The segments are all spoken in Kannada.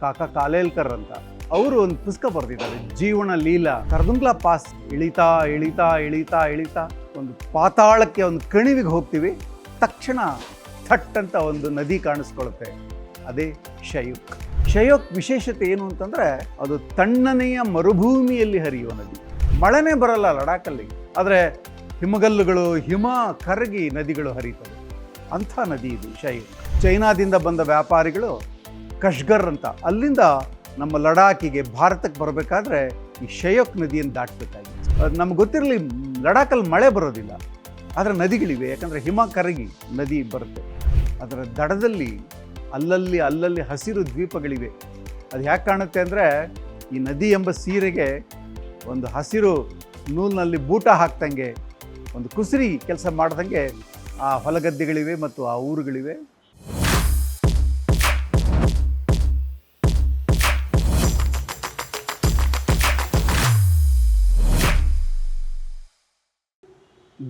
ಕಾಕಾ ಕಾಲೇಲ್ಕರ್ ಅಂತ. ಅವರು ಒಂದು ಪುಸ್ತಕ ಬರೆದಿದ್ದಾರೆ, ಜೀವನ ಲೀಲಾ. ಕರ್ದುಂಗ್ಲಾ ಪಾಸ್. ಇಳಿತಾ ಇಳಿತಾ ಇಳಿತಾ ಇಳಿತಾ ಒಂದು ಪಾತಾಳಕ್ಕೆ ಒಂದು ಕಣಿವಿಗೆ ಹೋಗ್ತೀವಿ, ತಕ್ಷಣ ಥಟ್ ಅಂತ ಒಂದು ನದಿ ಕಾಣಿಸ್ಕೊಳುತ್ತೆ. ಅದೇ ಶಯೋಕ್. ಶಯೋಕ್ ವಿಶೇಷತೆ ಏನು ಅಂತಂದ್ರೆ, ಅದು ತಣ್ಣನೆಯ ಮರುಭೂಮಿಯಲ್ಲಿ ಹರಿಯುವ ನದಿ. ಮಳೆನೇ ಬರಲ್ಲ ಲಡಾಖಲ್ಲಿ ಆದರೆ ಹಿಮಗಲ್ಲುಗಳು, ಹಿಮ ಕರಗಿ ನದಿಗಳು ಹರಿತವೆ. ಅಂಥ ನದಿ ಇದು, ಶಯೋಕ್. ಚೈನಾದಿಂದ ಬಂದ ವ್ಯಾಪಾರಿಗಳು ಕಶ್ಗರ್ ಅಂತ. ಅಲ್ಲಿಂದ ನಮ್ಮ ಲಡಾಖಿಗೆ ಭಾರತಕ್ಕೆ ಬರಬೇಕಾದ್ರೆ ಈ ಶಯೋಕ್ ನದಿಯನ್ನು ದಾಟಬೇಕಾಗಿತ್ತು ನಮ್ಗೆ ಗೊತ್ತಿರಲಿ ಲಡಾಖಲ್ಲಿ ಮಳೆ ಬರೋದಿಲ್ಲ. ಆದರೆ ನದಿಗಳಿವೆ, ಯಾಕಂದರೆ ಹಿಮ ಕರಗಿ ನದಿ ಬರುತ್ತೆ. ಅದರ ದಡದಲ್ಲಿ, ಅಲ್ಲಲ್ಲಿ ಅಲ್ಲಲ್ಲಿ ಹಸಿರು ದ್ವೀಪಗಳಿವೆ. ಅದು ಯಾಕೆ ಕಾಣುತ್ತೆ ಅಂದರೆ, ಈ ನದಿ ಎಂಬ ಸೀರೆಗೆ ಒಂದು ಹಸಿರು ನೂಲಿನಲ್ಲಿ ಬೂಟ ಹಾಕ್ದಂಗೆ, ಒಂದು ಕುಸಿರಿ ಕೆಲಸ ಮಾಡ್ದಂಗೆ ಆ ಹೊಲಗದ್ದೆಗಳಿವೆ ಮತ್ತು ಆ ಊರುಗಳಿವೆ.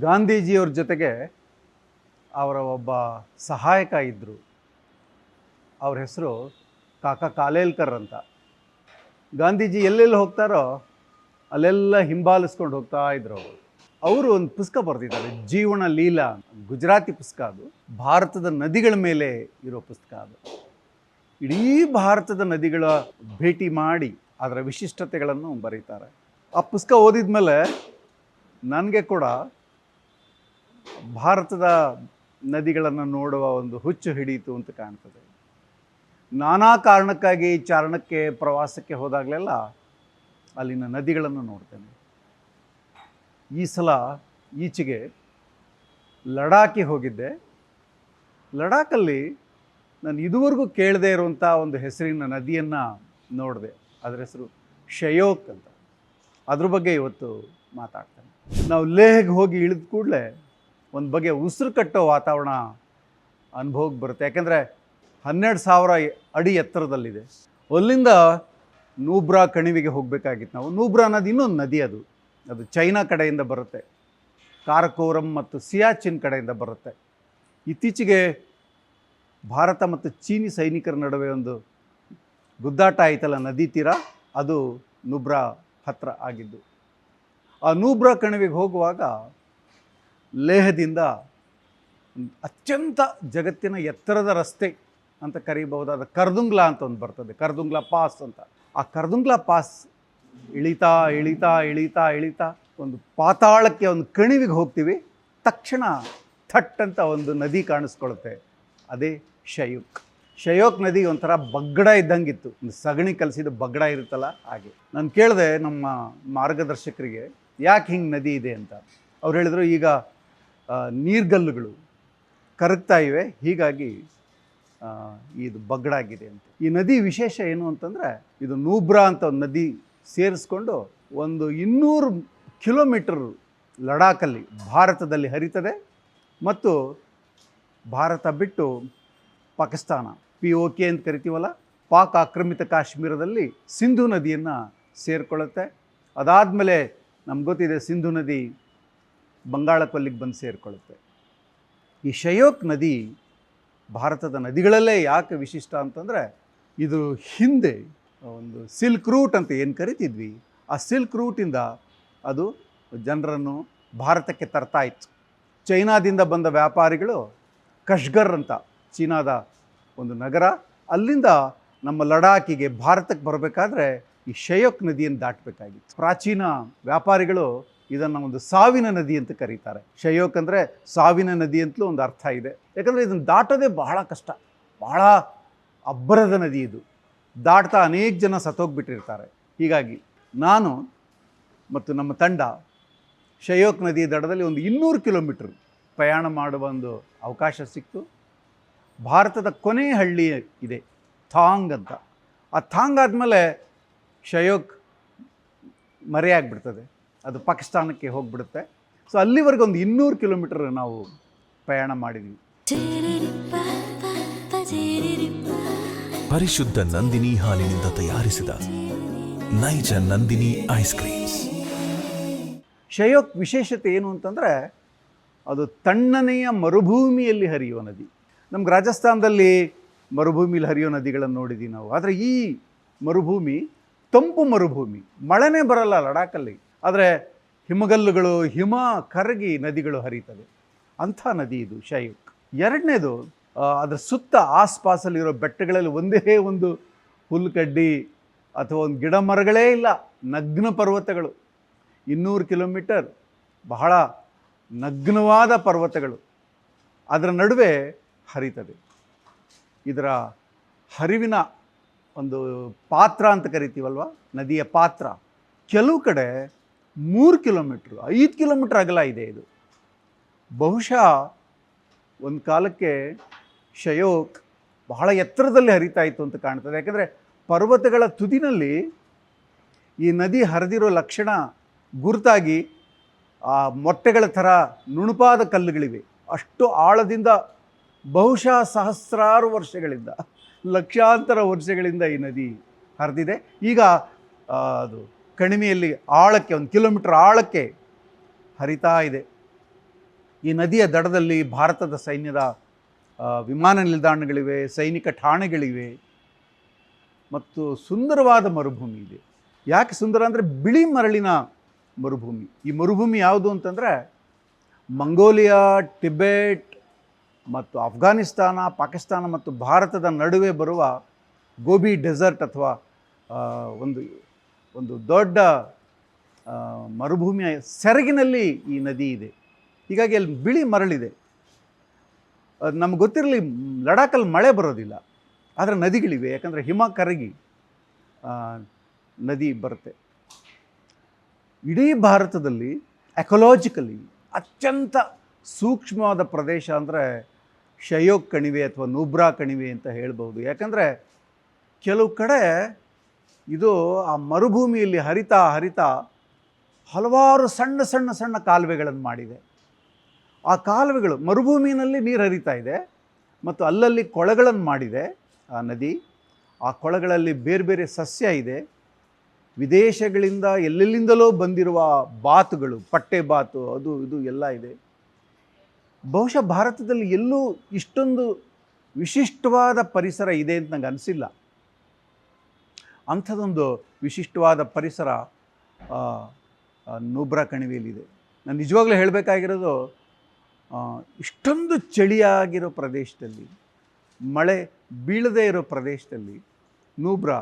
ಗಾಂಧೀಜಿಯವ್ರ ಜೊತೆಗೆ ಅವರ ಒಬ್ಬ ಸಹಾಯಕ ಇದ್ದರು ಅವ್ರ ಹೆಸರು ಕಾಕಾ ಕಾಲೇಲ್ಕರ್ ಅಂತ. ಗಾಂಧೀಜಿ ಎಲ್ಲೆಲ್ಲಿ ಹೋಗ್ತಾರೋ ಅಲ್ಲೆಲ್ಲ ಹಿಂಬಾಲಿಸ್ಕೊಂಡು ಹೋಗ್ತಾ ಇದ್ರು ಅವರು. ಅವರು ಒಂದು ಪುಸ್ತಕ ಬರೆದಿದ್ದಾರೆ, ಜೀವನ ಲೀಲಾ ಗುಜರಾತಿ ಪುಸ್ತಕ ಅದು. ಭಾರತದ ನದಿಗಳ ಮೇಲೆ ಇರೋ ಪುಸ್ತಕ ಅದು. ಇಡೀ ಭಾರತದ ನದಿಗಳ ಭೇಟಿ ಮಾಡಿ ಅದರ ವಿಶಿಷ್ಟತೆಗಳನ್ನು ಬರೀತಾರೆ. ಆ ಪುಸ್ತಕ ಓದಿದ ಮೇಲೆ ನನಗೆ ಕೂಡ ಭಾರತದ ನದಿಗಳನ್ನು ನೋಡುವ ಒಂದು ಹುಚ್ಚು ಹಿಡಿಯಿತು ಅಂತ ಕಾಣ್ತದೆ. ನಾನಾ ಕಾರಣಕ್ಕಾಗಿ ಚಾರಣಕ್ಕೆ ಪ್ರವಾಸಕ್ಕೆ ಹೋದಾಗಲೆಲ್ಲ ಅಲ್ಲಿನ ನದಿಗಳನ್ನು ನೋಡ್ತೇನೆ. ಈ ಸಲ ಈಚೆಗೆ ಲಡಾಖಿಗೆ ಹೋಗಿದ್ದೆ. ಲಡಾಖಲ್ಲಿ ನಾನು ಇದುವರೆಗೂ ಕೇಳದೇ ಇರುವಂಥ ಒಂದು ಹೆಸರಿನ ನದಿಯನ್ನು ನೋಡಿದೆ. ಅದರ ಹೆಸರು ಶಯೋಕ್ ಅಂತ. ಅದ್ರ ಬಗ್ಗೆ ಇವತ್ತು ಮಾತಾಡ್ತೇನೆ. ನಾವು ಲೇಹ್ಗೆ ಹೋಗಿ ಇಳಿದ ಕೂಡಲೇ ಒಂದು ಬಗೆ ಉಸಿರು ಕಟ್ಟೋ ವಾತಾವರಣ ಅನುಭವಕ್ಕೆ ಬರುತ್ತೆ. ಯಾಕೆಂದರೆ ಹನ್ನೆರಡು ಸಾವಿರ ಅಡಿ ಎತ್ತರದಲ್ಲಿದೆ. ಅಲ್ಲಿಂದ ನೂಬ್ರಾ ಕಣಿವೆಗೆ ಹೋಗಬೇಕಾಗಿತ್ತು ನಾವು. ನೂಬ್ರಾ ಅನ್ನೋದು ಇನ್ನೊಂದು ನದಿ ಅದು. ಅದು ಚೈನಾ ಕಡೆಯಿಂದ ಬರುತ್ತೆ. ಕಾರಕೋರಂ ಮತ್ತು ಸಿಯಾಚಿನ್ ಕಡೆಯಿಂದ ಬರುತ್ತೆ. ಇತ್ತೀಚೆಗೆ ಭಾರತ ಮತ್ತು ಚೀನಿ ಸೈನಿಕರ ನಡುವೆ ಒಂದು ಗುದ್ದಾಟ ಆಯಿತಲ್ಲ, ನದಿ ತೀರ? ಅದು ನೂಬ್ರಾ ಹತ್ರ ಆಗಿದ್ದು. ಆ ನೂಬ್ರಾ ಕಣಿವೆಗೆ ಹೋಗುವಾಗ ಲೇಹದಿಂದ ಅತ್ಯಂತ ಜಗತ್ತಿನ ಎತ್ತರದ ರಸ್ತೆ ಅಂತ ಕರೀಬಹುದಾದ ಕರ್ದುಂಗ್ಲಾ ಅಂತ ಒಂದು ಬರ್ತದೆ. ಕರ್ದುಂಗ್ಲಾ ಪಾಸ್ ಅಂತ. ಆ ಕರ್ದುಂಗ್ಲಾ ಪಾಸ್ ಇಳಿತಾ ಇಳಿತಾ ಇಳಿತಾ ಇಳಿತಾ ಒಂದು ಪಾತಾಳಕ್ಕೆ ಒಂದು ಕಣಿವಿಗೆ ಹೋಗ್ತೀವಿ. ತಕ್ಷಣ ಥಟ್ ಅಂತ ಒಂದು ನದಿ ಕಾಣಿಸ್ಕೊಳುತ್ತೆ ಅದೇ ಶಯೋಕ್. ಶಯೋಕ್ ನದಿ ಒಂಥರ ಬಗ್ಗಡ ಇದ್ದಂಗಿತ್ತು. ಒಂದು ಸಗಣಿ ಕಲಸಿದ ಬಗ್ಗಡ ಇರುತ್ತಲ್ಲ ಹಾಗೆ. ನಾನು ಕೇಳಿದೆ ನಮ್ಮ ಮಾರ್ಗದರ್ಶಕರಿಗೆ, ಯಾಕೆ ಹಿಂಗೆ ನದಿ ಇದೆ ಅಂತ. ಅವ್ರು ಹೇಳಿದ್ರು, ಈಗ ನೀರ್ಗಲ್ಲುಗಳು ಕರಗ್ತಾ ಇವೆ. ಹೀಗಾಗಿ ಇದು ಬಗ್ಗಡಾಗಿದೆ ಅಂತ. ಈ ನದಿ ವಿಶೇಷ ಏನು ಅಂತಂದರೆ, ಇದು ನೂಬ್ರಾ ಅಂತ ಒಂದು ನದಿ ಸೇರಿಸ್ಕೊಂಡು ಒಂದು ಇನ್ನೂರು ಕಿಲೋಮೀಟರ್ ಲಡಾಖಲ್ಲಿ ಭಾರತದಲ್ಲಿ ಹರಿತದೆ. ಮತ್ತು ಭಾರತ ಬಿಟ್ಟು ಪಾಕಿಸ್ತಾನ ಪಿ ಓ ಕೆ ಅಂತ ಕರಿತೀವಲ್ಲ, ಪಾಕ್ ಆಕ್ರಮಿತ ಕಾಶ್ಮೀರದಲ್ಲಿ ಸಿಂಧು ನದಿಯನ್ನು ಸೇರಿಕೊಳ್ಳುತ್ತೆ. ಅದಾದಮೇಲೆ ನಮ್ಗೆ ಗೊತ್ತಿದೆ ಸಿಂಧು ನದಿ ಬಂಗಾಳ ಕೊಲ್ಲಿಗೆ ಬಂದು ಸೇರಿಕೊಳ್ಳುತ್ತೆ ಈ ಶಯೋಕ್ ನದಿ ಭಾರತದ ನದಿಗಳಲ್ಲೇ ಯಾಕೆ ವಿಶಿಷ್ಟ ಅಂತಂದರೆ, ಇದು ಹಿಂದೆ ಒಂದು ಸಿಲ್ಕ್ ರೂಟ್ ಅಂತ ಏನು ಕರಿತಿದ್ವಿ, ಆ ಸಿಲ್ಕ್ ರೂಟಿಂದ ಅದು ಜನರನ್ನು ಭಾರತಕ್ಕೆ ತರ್ತಾ ಇತ್ತು. ಚೈನಾದಿಂದ ಬಂದ ವ್ಯಾಪಾರಿಗಳು ಕಶ್ಗರ್ ಅಂತ ಚೀನಾದ ಒಂದು ನಗರ, ಅಲ್ಲಿಂದ ನಮ್ಮ ಲಡಾಖಿಗೆ ಭಾರತಕ್ಕೆ ಬರಬೇಕಾದ್ರೆ ಈ ಶಯೋಕ್ ನದಿಯನ್ನು ದಾಟಬೇಕಾಗಿತ್ತು. ಪ್ರಾಚೀನ ವ್ಯಾಪಾರಿಗಳು ಇದನ್ನು ಒಂದು ಸಾವಿನ ನದಿ ಅಂತ ಕರೀತಾರೆ. ಶಯೋಕ್ ಅಂದರೆ ಸಾವಿನ ನದಿ ಅಂತಲೂ ಒಂದು ಅರ್ಥ ಇದೆ. ಯಾಕಂದರೆ ಇದನ್ನು ದಾಟೋದೇ ಬಹಳ ಕಷ್ಟ. ಬಹಳ ಅಬ್ಬರದ ನದಿ ಇದು. ದಾಟ್ತಾ ಅನೇಕ ಜನ ಸತ್ತೋಗ್ಬಿಟ್ಟಿರ್ತಾರೆ. ಹೀಗಾಗಿ ನಾನು ಮತ್ತು ನಮ್ಮ ತಂಡ ಶಯೋಕ್ ನದಿ ದಡದಲ್ಲಿ ಒಂದು ಇನ್ನೂರು ಕಿಲೋಮೀಟ್ರ್ ಪ್ರಯಾಣ ಮಾಡುವ ಒಂದು ಅವಕಾಶ ಸಿಕ್ತು. ಭಾರತದ ಕೊನೆಯ ಹಳ್ಳಿ ಇದೆ, ಥಾಂಗ್ ಅಂತ. ಆ ಥಾಂಗ್ ಆದಮೇಲೆ ಶಯೋಕ್ ಮರೆಯಾಗ್ಬಿಡ್ತದೆ. ಅದು ಪಾಕಿಸ್ತಾನಕ್ಕೆ ಹೋಗ್ಬಿಡುತ್ತೆ. ಸೊ ಅಲ್ಲಿವರೆಗೆ ಒಂದು ಇನ್ನೂರು ಕಿಲೋಮೀಟರ್ ನಾವು ಪ್ರಯಾಣ ಮಾಡಿದ್ವಿ. ಪರಿಶುದ್ಧ ನಂದಿನಿ ಹಾಲಿನಿಂದ ತಯಾರಿಸಿದ ನೈಜ ನಂದಿನಿ ಐಸ್ ಕ್ರೀಮ್ಸ್. ಶಯೋಕ್ ವಿಶೇಷತೆ ಏನು ಅಂತಂದರೆ ಅದು ತಣ್ಣನೆಯ ಮರುಭೂಮಿಯಲ್ಲಿ ಹರಿಯುವ ನದಿ. ನಮ್ಗೆ ರಾಜಸ್ಥಾನದಲ್ಲಿ ಮರುಭೂಮಿಲಿ ಹರಿಯೋ ನದಿಗಳನ್ನು ನೋಡಿದ್ದೀವಿ ನಾವು. ಆದರೆ ಈ ಮರುಭೂಮಿ ತಂಪು ಮರುಭೂಮಿ ಮಳೆನೇ ಬರಲ್ಲ ಲಡಾಖಲ್ಲಿ ಆದರೆ ಹಿಮಗಲ್ಲುಗಳು, ಹಿಮ ಕರಗಿ ನದಿಗಳು ಹರಿತವೆ. ಅಂಥ ನದಿ ಇದು ಶೈಕ್ ಎರಡನೇದು ಅದರ ಸುತ್ತ ಆಸ್ಪಾಸಲ್ಲಿರೋ ಬೆಟ್ಟಗಳಲ್ಲಿ ಒಂದೇ ಒಂದು ಹುಲ್ಲುಕಡ್ಡಿ ಅಥವಾ ಒಂದು ಗಿಡ ಮರಗಳೇ ಇಲ್ಲ, ನಗ್ನ ಪರ್ವತಗಳು. ಇನ್ನೂರು ಕಿಲೋಮೀಟರ್ ಬಹಳ ನಗ್ನವಾದ ಪರ್ವತಗಳು. ಅದರ ನಡುವೆ ಹರಿತದೆ. ಇದರ ಹರಿವಿನ ಒಂದು ಪಾತ್ರ ಅಂತ ಕರಿತೀವಲ್ವ? ನದಿಯ ಪಾತ್ರ. ಕೆಲವು ಕಡೆ ಮೂರು ಕಿಲೋಮೀಟ್ರ್, ಐದು ಕಿಲೋಮೀಟ್ರ್ ಅಗಲ ಇದೆ ಇದು. ಬಹುಶಃ ಒಂದು ಕಾಲಕ್ಕೆ ಶಯೋಕ್ ಬಹಳ ಎತ್ತರದಲ್ಲಿ ಹರಿತಾ ಇತ್ತು ಅಂತ ಕಾಣ್ತದೆ. ಯಾಕಂದರೆ ಪರ್ವತಗಳ ತುದಿನಲ್ಲಿ ಈ ನದಿ ಹರಿದಿರೋ ಲಕ್ಷಣ ಗುರುತಾಗಿ ಆ ಮೊಟ್ಟೆಗಳ ಥರ ನುಣುಪಾದ ಕಲ್ಲುಗಳಿವೆ. ಅಷ್ಟು ಆಳದಿಂದ ಬಹುಶಃ ಸಹಸ್ರಾರು ವರ್ಷಗಳಿಂದ, ಲಕ್ಷಾಂತರ ವರ್ಷಗಳಿಂದ ಈ ನದಿ ಹರಿದಿದೆ. ಈಗ ಅದು ಕಣಿವೆಯಲ್ಲಿ ಆಳಕ್ಕೆ, ಒಂದು ಕಿಲೋಮೀಟರ್ ಆಳಕ್ಕೆ ಹರಿತಾ ಇದೆ. ಈ ನದಿಯ ದಡದಲ್ಲಿ ಭಾರತದ ಸೈನ್ಯದ ವಿಮಾನ ನಿಲ್ದಾಣಗಳಿವೆ, ಸೈನಿಕ ಠಾಣೆಗಳಿವೆ, ಮತ್ತು ಸುಂದರವಾದ ಮರುಭೂಮಿ ಇದೆ. ಯಾಕೆ ಸುಂದರ ಅಂದರೆ ಬಿಳಿ ಮರಳಿನ ಮರುಭೂಮಿ. ಈ ಮರುಭೂಮಿ ಯಾವುದು ಅಂತಂದರೆ ಮಂಗೋಲಿಯಾ, ಟಿಬೆಟ್ ಮತ್ತು ಅಫ್ಘಾನಿಸ್ತಾನ ಪಾಕಿಸ್ತಾನ ಮತ್ತು ಭಾರತದ ನಡುವೆ ಬರುವ ಗೋಬಿ ಡೆಸರ್ಟ್ ಅಥವಾ ಒಂದು ಒಂದು ದೊಡ್ಡ ಮರುಭೂಮಿಯ ಸೆರಗಿನಲ್ಲಿ ಈ ನದಿ ಇದೆ. ಹೀಗಾಗಿ ಅಲ್ಲಿ ಬಿಳಿ ಮರಳಿದೆ. ನಮ್ಗೆ ಗೊತ್ತಿರಲಿ ಲಡಾಖಲ್ಲಿ ಮಳೆ ಬರೋದಿಲ್ಲ. ಆದರೆ ನದಿಗಳಿವೆ, ಯಾಕಂದರೆ ಹಿಮ ಕರಗಿ ನದಿ ಬರುತ್ತೆ. ಇಡೀ ಭಾರತದಲ್ಲಿ ಎಕೊಲಾಜಿಕಲಿ ಅತ್ಯಂತ ಸೂಕ್ಷ್ಮವಾದ ಪ್ರದೇಶ ಅಂದರೆ ಶಯೋಕ್ ಕಣಿವೆ ಅಥವಾ ನೂಬ್ರಾ ಕಣಿವೆ ಅಂತ ಹೇಳ್ಬೋದು ಯಾಕಂದರೆ ಕೆಲವು ಕಡೆ ಇದು ಆ ಮರುಭೂಮಿಯಲ್ಲಿ ಹರಿತಾ ಹರಿತಾ ಹಲವಾರು ಸಣ್ಣ ಸಣ್ಣ ಸಣ್ಣ ಕಾಲುವೆಗಳನ್ನು ಮಾಡಿದೆ. ಆ ಕಾಲುವೆಗಳು ಮರುಭೂಮಿಯಲ್ಲಿ ನೀರು ಹರಿತಾ ಇದೆ ಮತ್ತು ಅಲ್ಲಲ್ಲಿ ಕೊಳಗಳನ್ನು ಮಾಡಿದೆ ಆ ನದಿ. ಆ ಕೊಳಗಳಲ್ಲಿ ಬೇರೆ ಬೇರೆ ಸಸ್ಯ ಇದೆ. ವಿದೇಶಗಳಿಂದ ಎಲ್ಲೆಲ್ಲಿಂದಲೋ ಬಂದಿರುವ ಬಾತುಗಳು, ಪಟ್ಟೆ ಬಾತು, ಅದು ಇದು ಎಲ್ಲ ಇದೆ. ಬಹುಶಃ ಭಾರತದಲ್ಲಿ ಎಲ್ಲೂ ಇಷ್ಟೊಂದು ವಿಶಿಷ್ಟವಾದ ಪರಿಸರ ಇದೆ ಅಂತ ನನಗೆ ಅನಿಸಿಲ್ಲ. ಅಂಥದ್ದೊಂದು ವಿಶಿಷ್ಟವಾದ ಪರಿಸರ ನೂಬ್ರಾ ಕಣಿವೆಯಲ್ಲಿದೆ. ನಾನು ನಿಜವಾಗ್ಲೂ ಹೇಳಬೇಕಾಗಿರೋದು ಇಷ್ಟೊಂದು ಚಳಿಯಾಗಿರೋ ಪ್ರದೇಶದಲ್ಲಿ, ಮಳೆ ಬೀಳದೇ ಇರೋ ಪ್ರದೇಶದಲ್ಲಿ ನೂಬ್ರಾ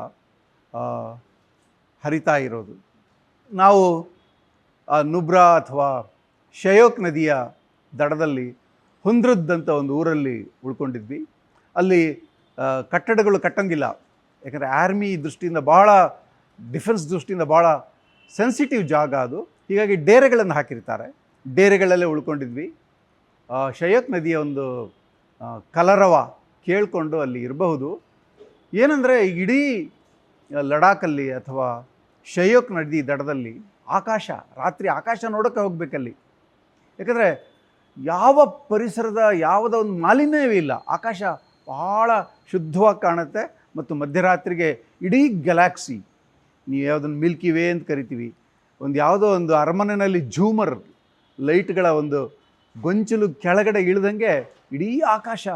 ಹರಿತಾ ಇರೋದು. ನಾವು ಆ ನುಬ್ರಾ ಅಥವಾ ಶಯೋಕ್ ನದಿಯ ದಡದಲ್ಲಿ ಹೊಂದ್ರದ್ದಂಥ ಒಂದು ಊರಲ್ಲಿ ಉಳ್ಕೊಂಡಿದ್ವಿ. ಅಲ್ಲಿ ಕಟ್ಟಡಗಳು ಕಟ್ಟಂಗಿಲ್ಲ. ಯಾಕಂದರೆ ಆರ್ಮಿ ದೃಷ್ಟಿಯಿಂದ ಭಾಳ ಡಿಫೆನ್ಸ್ ದೃಷ್ಟಿಯಿಂದ ಭಾಳ ಸೆನ್ಸಿಟಿವ್ ಜಾಗ ಅದು. ಹೀಗಾಗಿ ಡೇರೆಗಳನ್ನು ಹಾಕಿರ್ತಾರೆ. ಡೇರೆಗಳಲ್ಲೇ ಉಳ್ಕೊಂಡಿದ್ವಿ. ಶಯತ್ ನದಿಯ ಒಂದು ಕಲರವ ಕೇಳಿಕೊಂಡು ಅಲ್ಲಿ ಇರಬಹುದು. ಏನಂದರೆ ಇಡೀ ಲಡಾಖಲ್ಲಿ ಅಥವಾ ಶಯೋಕ್ ನದಿ ದಡದಲ್ಲಿ ಆಕಾಶ, ರಾತ್ರಿ ಆಕಾಶ ನೋಡೋಕ್ಕೆ ಹೋಗಬೇಕಲ್ಲಿ. ಯಾಕಂದರೆ ಯಾವ ಪರಿಸರದ ಯಾವುದೋ ಒಂದು ಮಾಲಿನ್ಯವೇ ಇಲ್ಲ. ಆಕಾಶ ಭಾಳ ಶುದ್ಧವಾಗಿ ಕಾಣುತ್ತೆ. ಮತ್ತು ಮಧ್ಯರಾತ್ರಿಗೆ ಇಡೀ ಗ್ಯಾಲಾಕ್ಸಿ ನೀವು ಯಾವುದನ್ನು ಮಿಲ್ಕಿ ವೇ ಅಂತ ಕರಿತೀವಿ, ಒಂದು ಯಾವುದೋ ಒಂದು ಅರಮನೆಯಲ್ಲಿ ಝೂಮರ್ ಲೈಟ್ಗಳ ಒಂದು ಗೊಂಚಲು ಕೆಳಗಡೆ ಇಳಿದಂಗೆ ಇಡೀ ಆಕಾಶ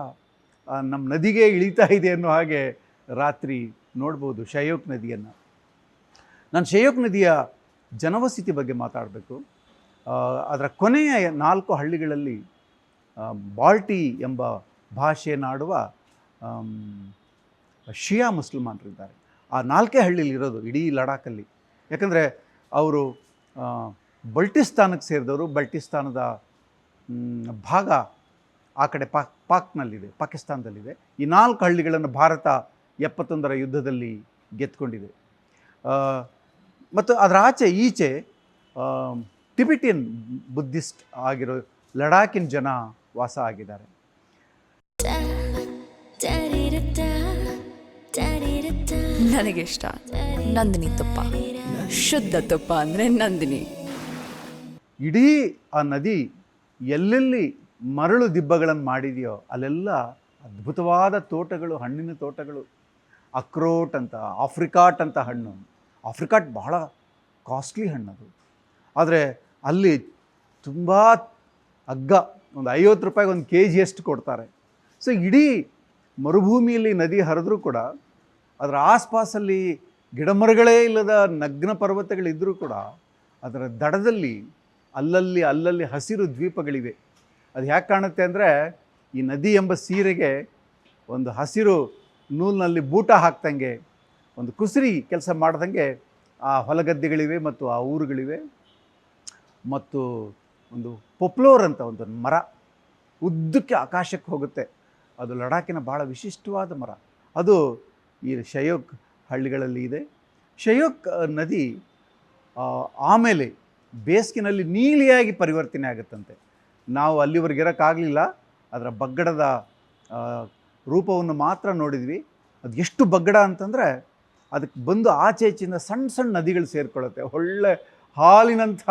ನಮ್ಮ ನದಿಗೆ ಇಳಿತಾ ಇದೆ ಅನ್ನೋ ಹಾಗೆ ರಾತ್ರಿ ನೋಡ್ಬೋದು ಶಯೋಕ್ ನದಿಯನ್ನು. ನಾನು ಶಯೋಕ್ ನದಿಯ ಜನವಸತಿ ಬಗ್ಗೆ ಮಾತಾಡಬೇಕು. ಅದರ ಕೊನೆಯ ನಾಲ್ಕು ಹಳ್ಳಿಗಳಲ್ಲಿ ಬಾಲ್ಟಿ ಎಂಬ ಭಾಷೆಯನ್ನಾಡುವ ಶಿಯಾ ಮುಸಲ್ಮಾನರಿದ್ದಾರೆ. ಆ ನಾಲ್ಕೇ ಹಳ್ಳಿಲಿ ಇರೋದು ಇಡೀ ಲಡಾಖಲ್ಲಿ ಯಾಕಂದರೆ ಅವರು ಬಲ್ಟಿಸ್ತಾನಕ್ಕೆ ಸೇರಿದವರು ಬಲ್ಟಿಸ್ತಾನದ ಭಾಗ ಆ ಕಡೆ ಪಾಕ್ ಪಾಕ್ನಲ್ಲಿದೆ, ಪಾಕಿಸ್ತಾನದಲ್ಲಿದೆ. ಈ ನಾಲ್ಕು ಹಳ್ಳಿಗಳನ್ನು ಭಾರತ ಎಪ್ಪತ್ತೊಂದರ ಯುದ್ಧದಲ್ಲಿ ಗೆದ್ದುಕೊಂಡಿದೆ ಮತ್ತು ಅದರ ಆಚೆ ಈಚೆ ಟಿಬಿಟಿಯನ್ ಬುದ್ಧಿಸ್ಟ್ ಆಗಿರೋ ಲಡಾಖಿನ ಜನ ವಾಸ ಆಗಿದ್ದಾರೆ. ನನಗಿಷ್ಟ. ನಂದಿನಿ ತುಪ್ಪ. ಶುದ್ಧ ತುಪ್ಪ ಅಂದರೆ ನಂದಿನಿ. ಇಡೀ ಆ ನದಿ ಎಲ್ಲೆಲ್ಲಿ ಮರಳು ದಿಬ್ಬಗಳನ್ನು ಮಾಡಿದೆಯೋ ಅಲ್ಲೆಲ್ಲ ಅದ್ಭುತವಾದ ತೋಟಗಳು, ಹಣ್ಣಿನ ತೋಟಗಳು. ಅಕ್ರೋಟ್ ಅಂತ, ಆಫ್ರಿಕಾಟ್ ಅಂತ ಹಣ್ಣು. ಆಫ್ರಿಕಾಟ್ ಬಹಳ ಕಾಸ್ಟ್ಲಿ ಹಣ್ಣದು. ಆದರೆ ಅಲ್ಲಿ ತುಂಬ ಅಗ್ಗ, ಒಂದು ಐವತ್ತು ರೂಪಾಯಿಗೆ ಒಂದು ಕೆ ಜಿಯಷ್ಟು ಕೊಡ್ತಾರೆ. ಸೊ ಇಡೀ ಮರುಭೂಮಿಯಲ್ಲಿ ನದಿ ಹರಿದ್ರೂ ಕೂಡ ಅದರ ಆಸ್ಪಾಸಲ್ಲಿ ಗಿಡಮರಗಳೇ ಇಲ್ಲದ ನಗ್ನ ಪರ್ವತಗಳಿದ್ದರೂ ಕೂಡ ಅದರ ದಡದಲ್ಲಿ ಅಲ್ಲಲ್ಲಿ ಅಲ್ಲಲ್ಲಿ ಹಸಿರು ದ್ವೀಪಗಳಿವೆ. ಅದು ಯಾಕೆ ಕಾಣುತ್ತೆ ಅಂದರೆ ಈ ನದಿ ಎಂಬ ಸೀರೆಗೆ ಒಂದು ಹಸಿರು ನೂಲಿನಲ್ಲಿ ಬೂಟ ಹಾಕ್ದಂಗೆ, ಒಂದು ಕುಸುರಿ ಕೆಲಸ ಮಾಡ್ದಂಗೆ ಆ ಹೊಲಗದ್ದೆಗಳಿವೆ ಮತ್ತು ಆ ಊರುಗಳಿವೆ. ಮತ್ತು ಒಂದು ಪೊಪ್ಲೋರ್ ಅಂತ ಒಂದು ಮರ ಉದ್ದಕ್ಕೆ ಆಕಾಶಕ್ಕೆ ಹೋಗುತ್ತೆ. ಅದು ಲಡಾಖಿನ ಭಾಳ ವಿಶಿಷ್ಟವಾದ ಮರ. ಅದು ಈ ಶಯೋಕ್ ಹಳ್ಳಿಗಳಲ್ಲಿ ಇದೆ. ಶಯೋಕ್ ನದಿ ಆಮೇಲೆ ಬೇಸಿಗೆನಲ್ಲಿ ನೀಲಿಯಾಗಿ ಪರಿವರ್ತನೆ ಆಗುತ್ತಂತೆ. ನಾವು ಅಲ್ಲಿವರೆಗೆ ಇರೋಕ್ಕಾಗಲಿಲ್ಲ. ಅದರ ಬಗ್ಗಡದ ರೂಪವನ್ನು ಮಾತ್ರ ನೋಡಿದ್ವಿ. ಅದು ಎಷ್ಟು ಬಗ್ಗಡ ಅಂತಂದರೆ ಅದಕ್ಕೆ ಬಂದು ಆಚೆ ಈಚೆಯಿಂದ ಸಣ್ಣ ಸಣ್ಣ ನದಿಗಳು ಸೇರಿಕೊಳ್ಳುತ್ತೆ. ಒಳ್ಳೆ ಹಾಲಿನಂಥ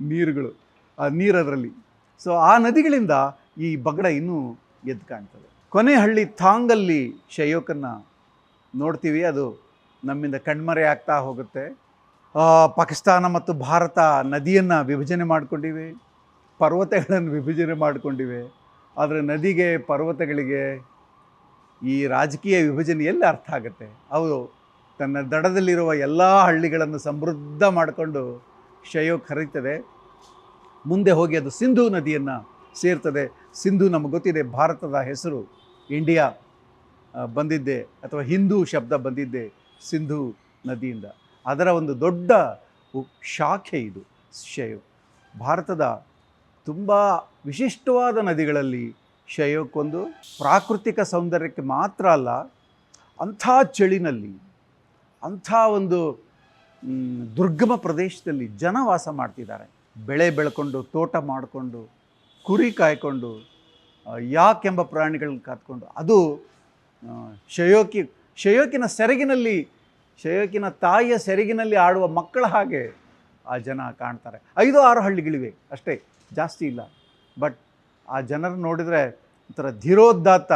ನೀರುಗಳು, ಆ, ನೀರದರಲ್ಲಿ. ಸೊ ಆ ನದಿಗಳಿಂದ ಈ ಬಗ್ಗಡ ಇನ್ನೂ ಎದ್ದು ಕಾಣ್ತದೆ. ಕೊನೆ ಹಳ್ಳಿ ಥಾಂಗಲ್ಲಿ ಶಯೋಕನ್ನು ನೋಡ್ತೀವಿ, ಅದು ನಮ್ಮಿಂದ ಕಣ್ಮರೆ ಆಗ್ತಾ ಹೋಗುತ್ತೆ. ಪಾಕಿಸ್ತಾನ ಮತ್ತು ಭಾರತ ನದಿಯನ್ನು ವಿಭಜನೆ ಮಾಡಿಕೊಂಡಿವೆ, ಪರ್ವತಗಳನ್ನು ವಿಭಜನೆ ಮಾಡಿಕೊಂಡಿವೆ. ಆದರೆ ನದಿಗೆ, ಪರ್ವತಗಳಿಗೆ ಈ ರಾಜಕೀಯ ವಿಭಜನೆ ಎಲ್ಲಿ ಅರ್ಥ ಆಗುತ್ತೆ? ಅವರು ತನ್ನ ದಡದಲ್ಲಿರುವ ಎಲ್ಲ ಹಳ್ಳಿಗಳನ್ನು ಸಮೃದ್ಧ ಮಾಡಿಕೊಂಡು ಶಯೋಕ್ ಹರಿತದೆ. ಮುಂದೆ ಹೋಗಿ ಅದು ಸಿಂಧೂ ನದಿಯನ್ನು ಸೇರ್ತದೆ. ಸಿಂಧು ನಮಗೆ ಗೊತ್ತಿದೆ, ಭಾರತದ ಹೆಸರು ಇಂಡಿಯಾ ಬಂದಿದ್ದೆ ಅಥವಾ ಹಿಂದೂ ಶಬ್ದ ಬಂದಿದ್ದೆ ಸಿಂಧು ನದಿಯಿಂದ. ಅದರ ಒಂದು ದೊಡ್ಡ ಶಾಖೆ ಇದು, ಶಯೋ. ಭಾರತದ ತುಂಬ ವಿಶಿಷ್ಟವಾದ ನದಿಗಳಲ್ಲಿ ಶಯೋಕ್ಕೊಂದು ಪ್ರಾಕೃತಿಕ ಸೌಂದರ್ಯಕ್ಕೆ ಮಾತ್ರ ಅಲ್ಲ, ಅಂಥ ಚಳಿನಲ್ಲಿ, ಅಂಥ ಒಂದು ದುರ್ಗಮ ಪ್ರದೇಶದಲ್ಲಿ ಜನ ವಾಸ ಮಾಡ್ತಿದ್ದಾರೆ. ಬೆಳೆ ಬೆಳ್ಕೊಂಡು, ತೋಟ ಮಾಡಿಕೊಂಡು, ಕುರಿ ಕಾಯ್ಕೊಂಡು ಯಾಕೆಂಬ ಪ್ರಾಣಿಗಳನ್ನ ಕಾತ್ಕೊಂಡು ಅದು ಶಯೋಕಿ, ಶಯೋಕಿನ ಸೆರಗಿನಲ್ಲಿ, ಶಯೋಕಿನ ತಾಯಿಯ ಸೆರಗಿನಲ್ಲಿ ಆಡುವ ಮಕ್ಕಳ ಹಾಗೆ ಆ ಜನ ಕಾಣ್ತಾರೆ. ಐದು, ಆರು ಹಳ್ಳಿಗಳಿವೆ, ಅಷ್ಟೇ, ಜಾಸ್ತಿ ಇಲ್ಲ. ಬಟ್ ಆ ಜನರು ನೋಡಿದರೆ ಒಂಥರ ಧೀರೋದ್ದಾತ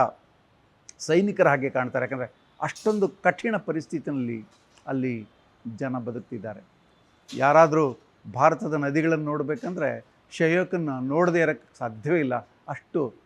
ಸೈನಿಕರ ಹಾಗೆ ಕಾಣ್ತಾರೆ. ಯಾಕಂದರೆ ಅಷ್ಟೊಂದು ಕಠಿಣ ಪರಿಸ್ಥಿತಿಯಲ್ಲಿ ಅಲ್ಲಿ ಜನ ಬದುಕ್ತಿದ್ದಾರೆ. ಯಾರಾದರೂ ಭಾರತದ ನದಿಗಳನ್ನು ನೋಡಬೇಕಂದ್ರೆ ಶಯೋಕನ್ನು ನೋಡದೇ ಇರೋಕ್ಕೆ ಸಾಧ್ಯವೇ ಇಲ್ಲ. ಅಷ್ಟು